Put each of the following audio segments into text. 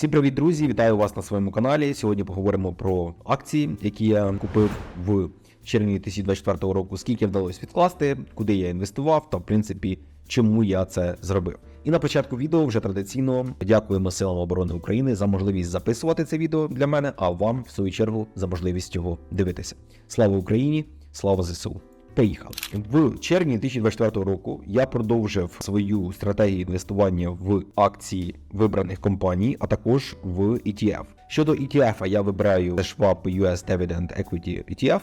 Всім привіт, друзі! Вітаю вас на своєму каналі. Сьогодні поговоримо про акції, які я купив в червні 2024 року. Скільки вдалося відкласти, куди я інвестував, та в принципі чому я це зробив. І на початку відео вже традиційно дякуємо силам оборони України за можливість записувати це відео для мене, а вам, в свою чергу, за можливість його дивитися. Слава Україні! Слава ЗСУ! Поїхали в червні 2024 року. Я продовжив свою стратегію інвестування в акції вибраних компаній, а також в ETF. Щодо ETF, я вибираю Schwab US Dividend Equity ETF.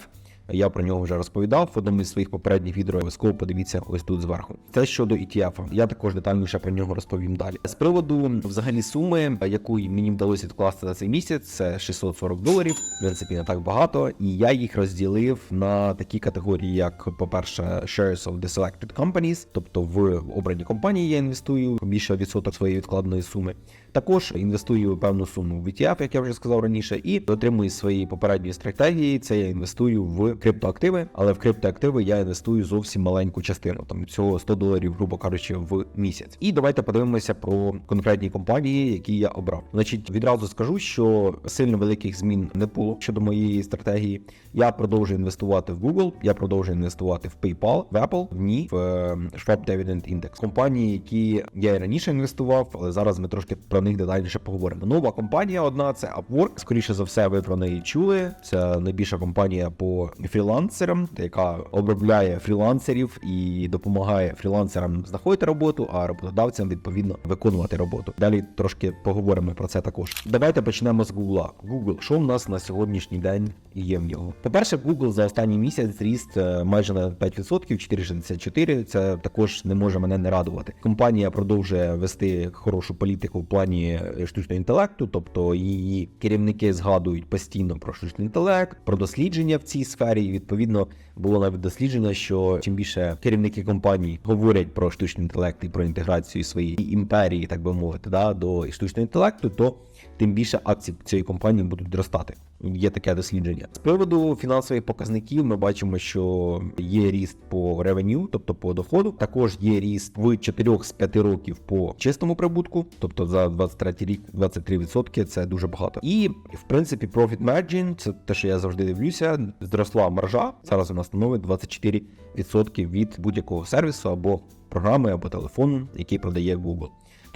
Я про нього вже розповідав в одному із своїх попередніх відео. Обов'язково подивіться ось тут зверху. Це щодо ETF. Я також детальніше про нього розповім далі. З приводу взагалі суми, яку мені вдалося відкласти за цей місяць, це 640 доларів. В принципі, не так багато. І я їх розділив на такі категорії, як, по-перше, shares of the selected companies, тобто в обрані компанії я інвестую більше відсоток своєї відкладеної суми. Також інвестую певну суму в ETF, як я вже сказав раніше, і отримую з своєї попередньої стратегії. Це я інвестую в криптоактиви, але в криптоактиви я інвестую зовсім маленьку частину, там всього 100 доларів, грубо кажучи, в місяць. І давайте подивимося про конкретні компанії, які я обрав. Значить, відразу скажу, що сильно великих змін не було щодо моєї стратегії. Я продовжую інвестувати в Google, я продовжую інвестувати в PayPal, в Apple, в ні, в е, Schwab Dividend Index. Компанії, які я і раніше інвестував, але зараз ми трошки про них детальніше поговоримо. Нова компанія одна це Upwork. Скоріше за все, ви про неї чули. Це найбільша компанія по фрілансерам, яка обробляє фрілансерів і допомагає фрілансерам знаходити роботу, а роботодавцям відповідно виконувати роботу. Далі трошки поговоримо про це також. Давайте почнемо з Google. Google, що в нас на сьогоднішній день є в нього? По-перше, Google за останній місяць зріст е, майже на 5%, 4,64. Це також не може мене не радувати. Компанія продовжує вести хорошу політику в плані е, штучного інтелекту, тобто її керівники згадують постійно про штучний інтелект, про дослідження в цій сфері. І відповідно було навіть дослідження, що чим більше керівники компаній говорять про штучний інтелект і про інтеграцію своєї імперії, так би мовити, да, до штучного інтелекту, то тим більше акцій цієї компанії будуть зростати. Є таке дослідження. З приводу фінансових показників ми бачимо, що є ріст по ревеню, тобто по доходу. Також є ріст в 4 з 5 років по чистому прибутку, тобто за 23 рік 23% це дуже багато. І в принципі Profit Margin, це те, що я завжди дивлюся, зросла маржа. Зараз вона становить 24% від будь-якого сервісу або програми, або телефону, який продає Google.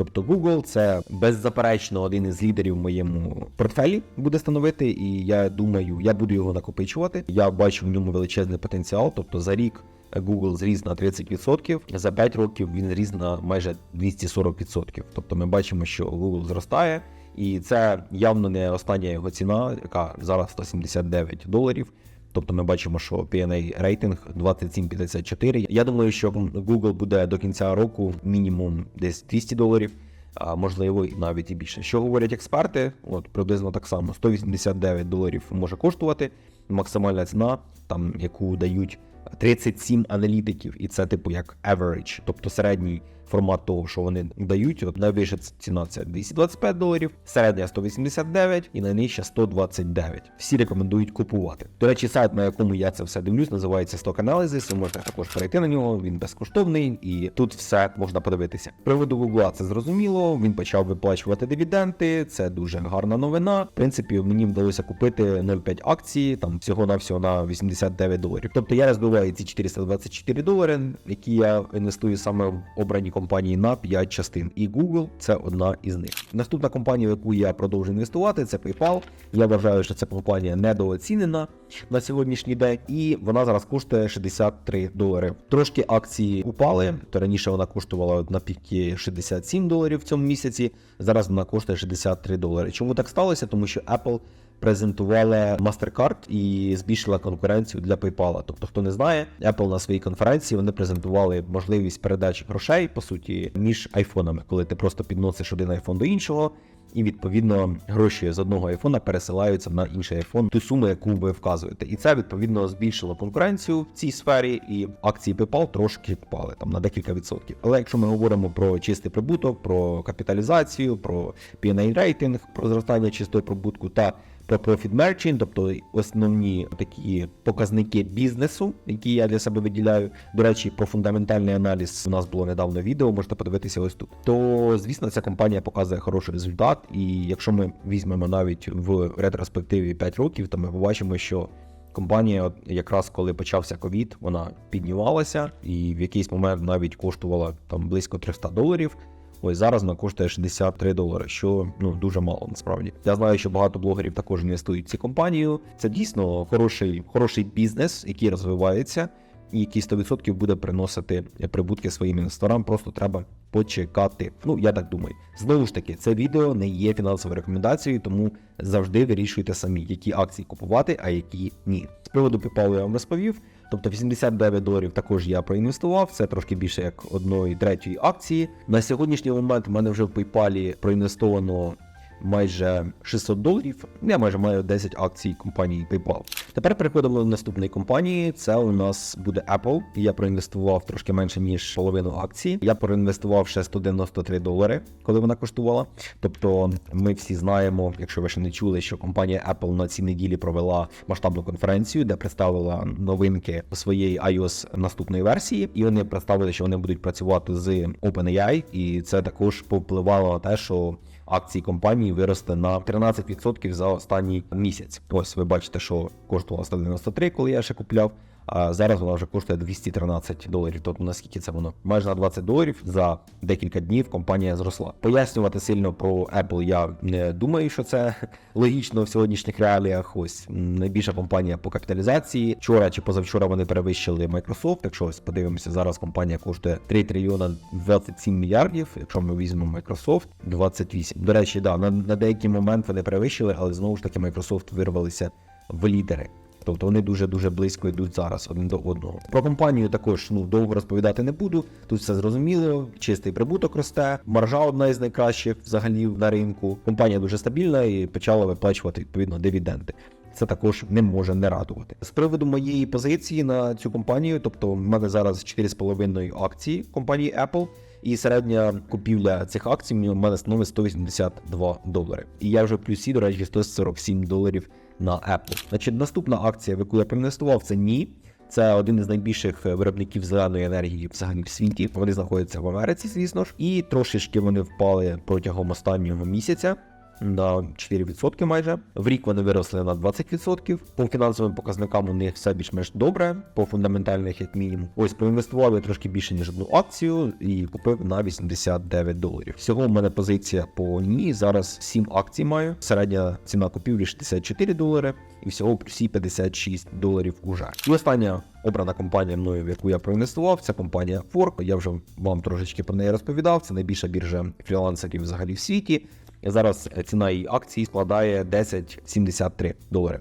Тобто Google це беззаперечно один із лідерів в моєму портфелі буде становити, і я думаю, я буду його накопичувати. Я бачу в ньому величезний потенціал. Тобто за рік Google зріс на 30%, за 5 років він зріс на майже 240%. Тобто ми бачимо, що Google зростає, і це явно не остання його ціна, яка зараз 179 доларів. Тобто ми бачимо, що P&A рейтинг 2754. Я думаю, що Google буде до кінця року мінімум десь 200 доларів, а можливо навіть і більше. Що говорять експерти? От приблизно так само 189 доларів може коштувати. Максимальна ціна, там яку дають 37 аналітиків, і це типу як average, тобто середній формат того, що вони дають. От найвища ціна це 225 доларів, середня 189 і найнижча 129. Всі рекомендують купувати. До речі, сайт, на якому я це все дивлюсь, називається Stock Analysis, Ви можете також перейти на нього. Він безкоштовний і тут все можна подивитися. Приводу Google це зрозуміло. Він почав виплачувати дивіденди. Це дуже гарна новина. В принципі, мені вдалося купити 0,5 акції, там всього на всього на 89 доларів. Тобто я розбиваю ці 424 долари, які я інвестую саме в обрані компанії на 5 частин. І Google це одна із них. Наступна компанія, в яку я продовжую інвестувати, це PayPal. Я вважаю, що ця компанія недооцінена на сьогоднішній день, і вона зараз коштує 63 долари. Трошки акції упали. То раніше вона коштувала на піки 67 доларів в цьому місяці. Зараз вона коштує 63 долари. Чому так сталося? Тому що Apple презентували MasterCard і збільшила конкуренцію для PayPal. Тобто, хто не знає, Apple на своїй конференції вони презентували можливість передачі грошей по суті між айфонами, коли ти просто підносиш один айфон до іншого. І відповідно гроші з одного айфона пересилаються на інший айфон, ту суму, яку ви вказуєте. І це відповідно збільшило конкуренцію в цій сфері, і акції PayPal трошки впали там на декілька відсотків. Але якщо ми говоримо про чистий прибуток, про капіталізацію, про P&A рейтинг, про зростання чистого прибутку та про Profit Margin, тобто основні такі показники бізнесу, які я для себе виділяю. До речі, про фундаментальний аналіз у нас було недавно відео, можете подивитися ось тут. То звісно, ця компанія показує хороший результат, і якщо ми візьмемо навіть в ретроспективі 5 років, то ми побачимо, що Компанія, якраз коли почався ковід, вона піднімалася і в якийсь момент навіть коштувала там близько 300 доларів. Ось зараз вона коштує 63 долари, що ну дуже мало насправді. Я знаю, що багато блогерів також інвестують в ці компанію. Це дійсно хороший, хороший бізнес, який розвивається, і який 100% буде приносити прибутки своїм інвесторам. Просто треба почекати. Ну я так думаю. Знову ж таки, це відео не є фінансовою рекомендацією, тому завжди вирішуйте самі, які акції купувати, а які ні. З приводу PayPal я вам розповів. Тобто 89 доларів також я проінвестував. Це трошки більше як одної третьої акції. На сьогоднішній момент в мене вже в PayPal проінвестовано майже 600 доларів. Я майже маю 10 акцій компанії PayPal. Тепер переходимо до наступної компанії. Це у нас буде Apple. Я проінвестував трошки менше ніж половину акції. Я проінвестував ще 193 долари, коли вона коштувала. Тобто, ми всі знаємо, якщо ви ще не чули, що компанія Apple на цій неділі провела масштабну конференцію, де представила новинки своєї iOS наступної версії, і вони представили, що вони будуть працювати з OpenAI, і це також повпливало на те, що акції компанії виросте на 13% за останній місяць. Ось ви бачите, що коштувало 193, коли я ще купляв. А зараз вона вже коштує 213 доларів. Тобто наскільки це воно? Майже на 20 доларів за декілька днів компанія зросла. Пояснювати сильно про Apple я не думаю, що це логічно в сьогоднішніх реаліях. Ось найбільша компанія по капіталізації. Вчора чи позавчора вони перевищили Microsoft. Якщо ось подивимося, зараз компанія коштує 3 трильйона 27 мільярдів. Якщо ми візьмемо Microsoft 28. До речі, да, на, на деякий момент вони перевищили, але знову ж таки Microsoft вирвалися в лідери. Тобто вони дуже дуже близько йдуть зараз один до одного. Про компанію також ну довго розповідати не буду. Тут все зрозуміло. Чистий прибуток росте, маржа одна із найкращих взагалі на ринку. Компанія дуже стабільна і почала виплачувати відповідно дивіденди. Це також не може не радувати. З приводу моєї позиції на цю компанію, тобто в мене зараз 4,5 акції компанії Apple. І середня купівля цих акцій у мене становить 182 долари. І я вже в плюсі, до речі, 147 доларів на Apple. Значить, наступна акція, в яку я проінвестував, це ні. Це один із найбільших виробників зеленої енергії взагалі в світі. Вони знаходяться в Америці, звісно ж, і трошечки вони впали протягом останнього місяця. На 4% майже в рік вони виросли на 20%. По фінансовим показникам у них все більш-менш добре, по фундаментальних, як мінімум. Ось проінвестував я трошки більше ніж одну акцію і купив на 89 доларів. Всього в мене позиція по ній. Зараз 7 акцій маю. Середня ціна купівлі 64 долари, і всього в плюсі 56 доларів уже. І остання обрана компанія мною, в яку я проінвестував, це компанія Fork. Я вже вам трошечки про неї розповідав. Це найбільша біржа фрілансерів взагалі в світі. Зараз ціна її акції складає 10,73 долари.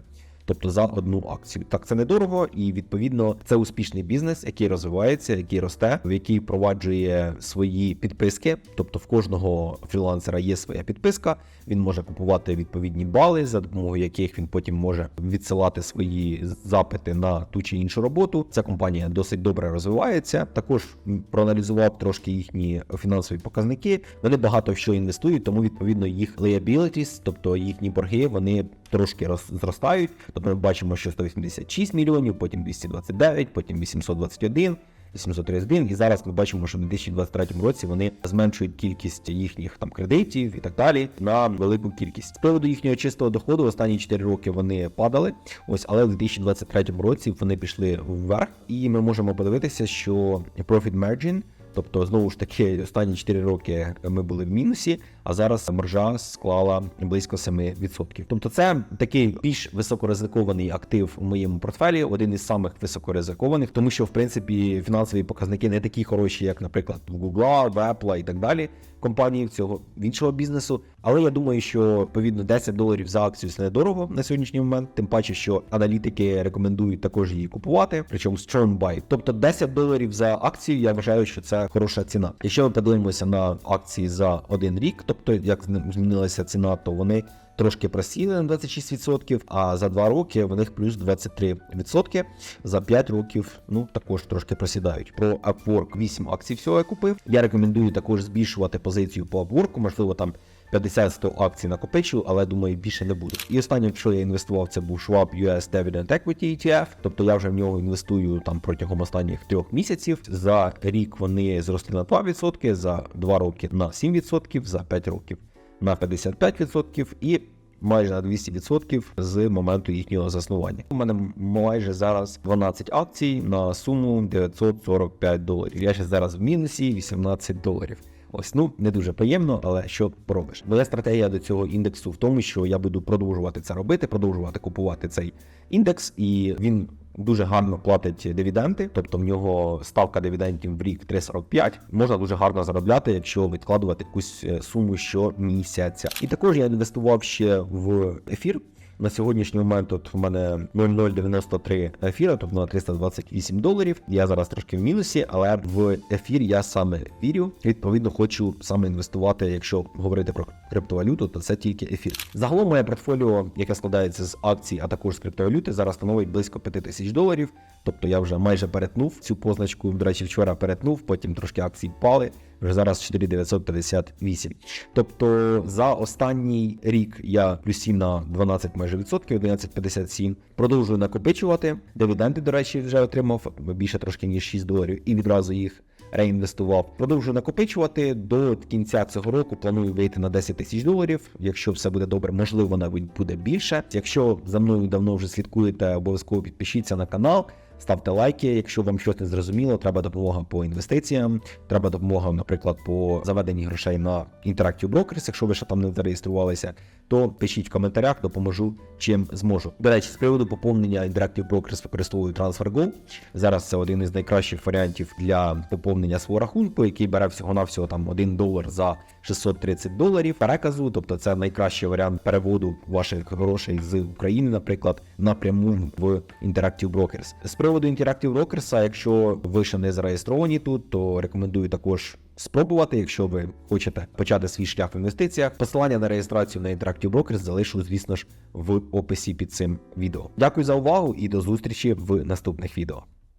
Тобто за одну акцію. Так, це недорого, і відповідно це успішний бізнес, який розвивається, який росте, в який впроваджує свої підписки. Тобто в кожного фрілансера є своя підписка. Він може купувати відповідні бали, за допомогою яких він потім може відсилати свої запити на ту чи іншу роботу. Ця компанія досить добре розвивається. Також проаналізував трошки їхні фінансові показники. Вони багато що інвестують, тому відповідно їх liabilities, тобто їхні борги, вони трошки роз, зростають. Тобто ми бачимо, що 186 мільйонів, потім 229, потім 821. 831, і зараз ми бачимо, що в 2023 році вони зменшують кількість їхніх там кредитів і так далі на велику кількість. З приводу їхнього чистого доходу останні 4 роки вони падали. Ось, але в 2023 році вони пішли вверх, і ми можемо подивитися, що profit margin Тобто, знову ж таки, останні 4 роки ми були в мінусі, а зараз маржа склала близько 7%. Тобто, це такий більш високоризикований актив у моєму портфелі, один із самих високоризикованих, тому що в принципі фінансові показники не такі хороші, як, наприклад, в Google, в Apple і так далі. Компанії цього іншого бізнесу. Але я думаю, що відповідно 10 доларів за акцію це недорого на сьогоднішній момент. Тим паче, що аналітики рекомендують також її купувати, причому з buy. Тобто 10 доларів за акцію. Я вважаю, що це хороша ціна. Якщо ми подивимося на акції за один рік, тобто як змінилася ціна, то вони трошки просіли на 26%, а за 2 роки в них плюс 23%. За 5 років ну також трошки просідають. Про Upwork 8 акцій всього я купив. Я рекомендую також збільшувати позицію по Upwork, можливо, там 50-100 акцій накопичу, але думаю, більше не буду. І останнє, що я інвестував, це був Schwab US Dividend Equity ETF, тобто я вже в нього інвестую там протягом останніх трьох місяців. За рік вони зросли на 2%, за 2 роки на 7%, за 5 років на 55% і майже на 200% з моменту їхнього заснування. У мене майже зараз 12 акцій на суму 945 доларів. Я ще зараз в мінусі 18 доларів. Ось ну не дуже приємно, але що поробиш? Моя стратегія до цього індексу в тому, що я буду продовжувати це робити, продовжувати купувати цей індекс, і він дуже гарно платить дивіденди, тобто в нього ставка дивідендів в рік 3,45. Можна дуже гарно заробляти, якщо відкладувати якусь е, суму щомісяця. І також я інвестував ще в ефір. На сьогоднішній момент от в мене 0,093 ефіра, тобто на 328 доларів. Я зараз трошки в мінусі, але в ефір я саме вірю. Відповідно, хочу саме інвестувати. Якщо говорити про криптовалюту, то це тільки ефір. Загалом моє портфоліо, яке складається з акцій, а також з криптовалюти, зараз становить близько 5 тисяч доларів. Тобто я вже майже перетнув цю позначку. До речі, вчора перетнув, потім трошки акцій впали. Вже зараз 4958. Тобто за останній рік я плюсів на 12 майже відсотків, 11,57. Продовжую накопичувати. Дивіденди, до речі, вже отримав більше трошки ніж 6 доларів і відразу їх реінвестував. Продовжую накопичувати до кінця цього року. Планую вийти на 10 тисяч доларів. Якщо все буде добре, можливо, навіть буде більше. Якщо за мною давно вже слідкуєте, обов'язково підпишіться на канал. Ставте лайки, якщо вам щось не зрозуміло, треба допомога по інвестиціям, треба допомога, наприклад, по заведенні грошей на Interactive Brokers, якщо ви ще там не зареєструвалися, то пишіть в коментарях, допоможу чим зможу. До речі, з приводу поповнення Interactive Brokers використовую TransferGo. Зараз це один із найкращих варіантів для поповнення свого рахунку, який бере всього-навсього там 1 долар за 630 доларів переказу. Тобто це найкращий варіант переводу ваших грошей з України, наприклад, напряму в Interactive Brokers. З приводу Interactive Brokers, якщо ви ще не зареєстровані тут, то рекомендую також спробувати, якщо ви хочете почати свій шлях в інвестиціях. Посилання на реєстрацію на Interactive Brokers залишу, звісно ж, в описі під цим відео. Дякую за увагу і до зустрічі в наступних відео.